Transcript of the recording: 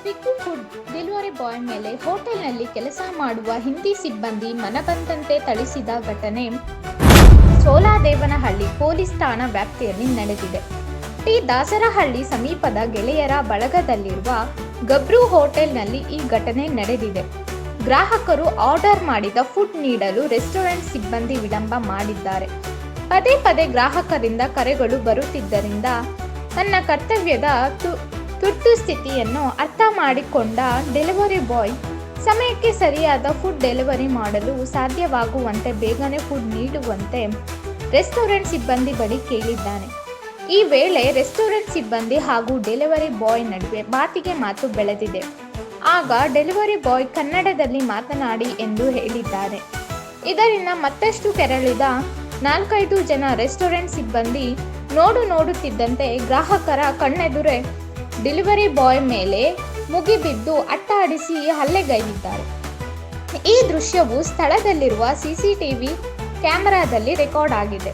Swiggy food delivery boy ಮೇಲೆ ಹೋಟೆಲ್ನಲ್ಲಿ ಕೆಲಸ ಮಾಡುವ ಹಿಂದಿ ಸಿಬ್ಬಂದಿ ಮನಬಂದಂತೆ ಥಳಿಸಿದ ಘಟನೆ. ಚೋಲಾದೇವನಹಳ್ಳಿ ಪೊಲೀಸ್ ಠಾಣಾ ವ್ಯಾಪ್ತಿಯಲ್ಲಿ ನಡೆದಿದೆ. ಟಿ. ದಾಸರಹಳ್ಳಿ ಸಮೀಪದ ಗೆಳೆಯರ ಬಳಗದಲ್ಲಿರುವ ಗಬ್ರು ಹೋಟೆಲ್ನಲ್ಲಿ ಈ ಘಟನೆ ನಡೆದಿದೆ. ಗ್ರಾಹಕರು ಆರ್ಡರ್ ಮಾಡಿದ ಫುಡ್ ನೀಡಲು ರೆಸ್ಟೋರೆಂಟ್ ಸಿಬ್ಬಂದಿ ವಿಳಂಬ ಮಾಡಿದ್ದಾರೆ. ಪದೇ ಪದೇ ಗ್ರಾಹಕರಿಂದ ಕರೆಗಳು ಬರುತ್ತಿದ್ದರಿಂದ ತನ್ನ ಕರ್ತವ್ಯದ ತುರ್ತು ಸ್ಥಿತಿಯನ್ನು ಅರ್ಥ ಮಾಡಿಕೊಂಡ ಡೆಲಿವರಿ ಬಾಯ್ ಸಮಯಕ್ಕೆ ಸರಿಯಾದ ಫುಡ್ ಡೆಲಿವರಿ ಮಾಡಲು ಸಾಧ್ಯವಾಗುವಂತೆ ಬೇಗನೆ ಫುಡ್ ನೀಡುವಂತೆ ರೆಸ್ಟೋರೆಂಟ್ ಸಿಬ್ಬಂದಿ ಬಳಿ ಕೇಳಿದ್ದಾನೆ. ಈ ವೇಳೆ ರೆಸ್ಟೋರೆಂಟ್ ಸಿಬ್ಬಂದಿ ಹಾಗೂ ಡೆಲಿವರಿ ಬಾಯ್ ನಡುವೆ ಮಾತಿಗೆ ಮಾತು ಬೆಳೆದಿದೆ. ಆಗ ಡೆಲಿವರಿ ಬಾಯ್ ಕನ್ನಡದಲ್ಲಿ ಮಾತನಾಡಿ ಎಂದು ಹೇಳಿದ್ದಾರೆ. ಇದರಿಂದ ಮತ್ತಷ್ಟು ಕೆರಳಿದ ನಾಲ್ಕೈದು ಜನ ರೆಸ್ಟೋರೆಂಟ್ ಸಿಬ್ಬಂದಿ ನೋಡು ನೋಡುತ್ತಿದ್ದಂತೆ ಗ್ರಾಹಕರ ಕಣ್ಣೆದುರೇ ಡೆಲಿವರಿ ಬಾಯ್ ಮೇಲೆ ಮುಗಿಬಿದ್ದು ಅಟ್ಟಾಡಿಸಿ ಹಲ್ಲೆಗೈದಿದ್ದಾರೆ. ಈ ದೃಶ್ಯವು ಸ್ಥಳದಲ್ಲಿರುವ ಸಿಸಿಟಿವಿ ಕ್ಯಾಮೆರಾದಲ್ಲಿ ರೆಕಾರ್ಡ್ ಆಗಿದೆ.